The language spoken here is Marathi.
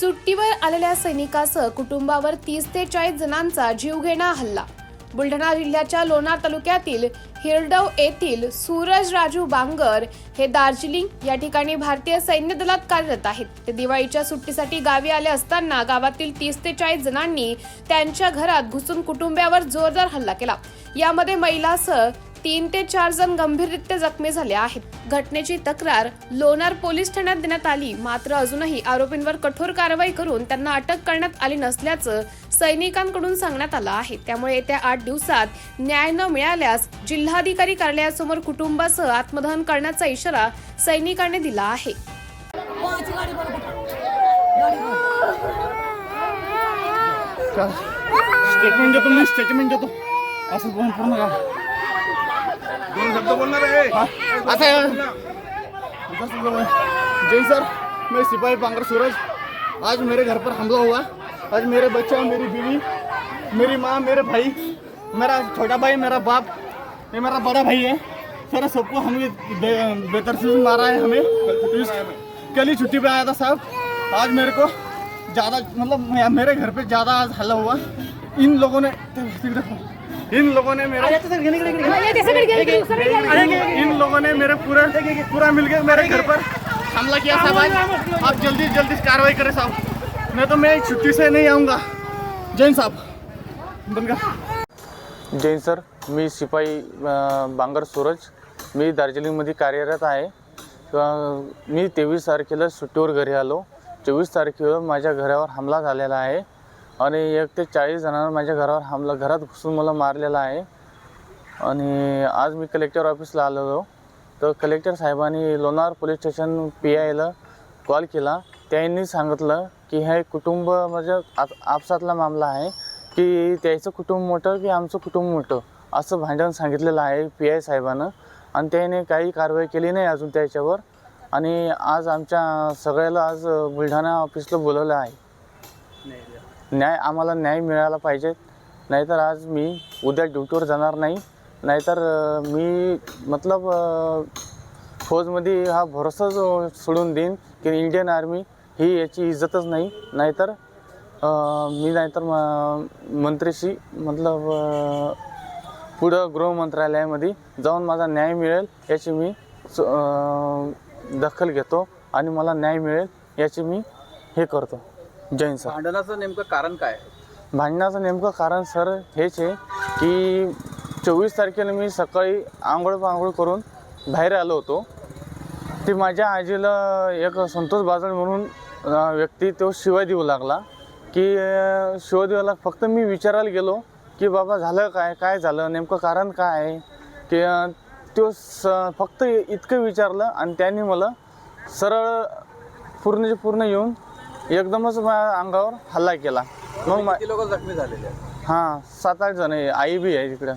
सुट्टीवर आलेल्या सैनिकासह कुटुंबावर तीस ते चाळीस जणांचा जीवघेणा हल्ला. बुलढाणा जिल्ह्याच्या लोणार तालुक्यातील हिरडव येथील सूरज राजू बांगर हे दार्जिलिंग या ठिकाणी भारतीय सैन्य दलात कार्यरत आहेत. ते दिवाळीच्या सुट्टीसाठी गावी आले असताना गावातील तीस ते चाळीस जणांनी त्यांच्या घरात घुसून कुटुंबियावर जोरदार हल्ला केला. यामध्ये महिलासह तीन ते चार जण गंभीररित्या जखमी झाले आहेत. घटनेची तक्रार लोणार पोलीस ठाण्यात देण्यात आली. मात्र अजूनही आरोपींवर कठोर कारवाई करून त्यांना अटक करण्यात आली नसल्याचं सैनिकांकडून सांगण्यात आलं आहे. त्यामुळे येत्या आठ दिवसात न्याय न मिळाल्यास जिल्हाधिकारी कार्यालयासमोर कुटुंबासह आत्मदहन करण्याचा इशारा सैनिकांनी दिला आहे. स्टेटमेंट देतो मी स्टेटमेंट देतो. असं पूर्ण का जय सर मैं सिपाही पांगर सूरज। आज मेरे घर पर हमला हुआ। आज मेरे बच्चा मेरी बीवी मेरी माँ मेरे भाई मेरा छोटा भाई मेरा बाप ये मेरा बड़ा भाई है। सर सबको हम ये बे, बेतरतीब से मारा है हमें। कल ही छुट्टी पे आया था साहब। आज मेरे को ज़्यादा मतलब मेरे घर पे ज़्यादा आज हल्ला हुआ। इन लोगों ने इन लोगों ने मेरे इन लोगों ने मेरे पूरा पूरा मिलकर मेरे घर पर। हमला किया साहब आज आप जल्दी जल्दी कार्रवाई करें साहब। नहीं तो मैं छुट्टी से नहीं आऊँगा। जैन साहब जैन सर मी शिपाई बांगर सूरज. मी दार्जिलिंगमध्ये कार्यरत आहे. मी तेवीस तारखेला सुट्टीवर घरी आलो. चोवीस तारखेला माझ्या घरावर हमला झालेला आहे. आणि एक ते चाळीस जणांना माझ्या घरावर हमला घरात घुसून मला मारलेला आहे. आणि आज मी कलेक्टर ऑफिसला आलेलो तर कलेक्टर साहेबांनी लोणार पोलीस स्टेशन पी आयला कॉल केला. त्यांनी सांगितलं की हे कुटुंब म्हणजे आप आपसातला मामला आहे की त्याचं कुटुंब मोठं की आमचं कुटुंब मोठं? असं भांडण सांगितलेलं आहे पी आय साहेबानं. आणि त्याने काही कारवाई केली नाही अजून त्याच्यावर. आणि आज आमच्या सगळ्याला आज बुलढाणा ऑफिसला बोलवलं आहे. न्याय आम्हाला न्याय मिळाला पाहिजे. नाहीतर आज मी उद्या ड्युटीवर जाणार नाही. नाहीतर मी मतलब फौजमध्ये हा भरोसा सोडून देईन की इंडियन आर्मी ही याची इज्जतच नाही. नाहीतर मी नाहीतर म- मंत्रीशी मतलब पुढं गृह मंत्रालयामध्ये जाऊन माझा न्याय मिळेल याची मी दखल घेतो आणि मला न्याय मिळेल याची मी हे करतो. जैन सर. भांडणाचं नेमकं कारण काय भांडणाचं नेमकं कारण सर हेच आहे की चोवीस तारखेला मी सकाळी आंघोळ पांघोळ करून बाहेर आलो होतो. ते माझ्या आजीला एक संतोष बाजळ म्हणून अं, व्यक्ती तो शिवाय देऊ लागला की अं, शिवाय देऊ लागला. फक्त मी विचारायला गेलो की बाबा झालं काय? काय झालं? नेमकं कारण काय आहे? की अं, तो स फक्त इतकं विचारलं आणि त्यांनी मला सरळ पूर्णचे पूर्ण येऊन एकदमच माझ्या अंगावर हल्ला केला. मग लोक जखमी झालेले हां सात आठ जण आहे. आई बी आहे तिकडं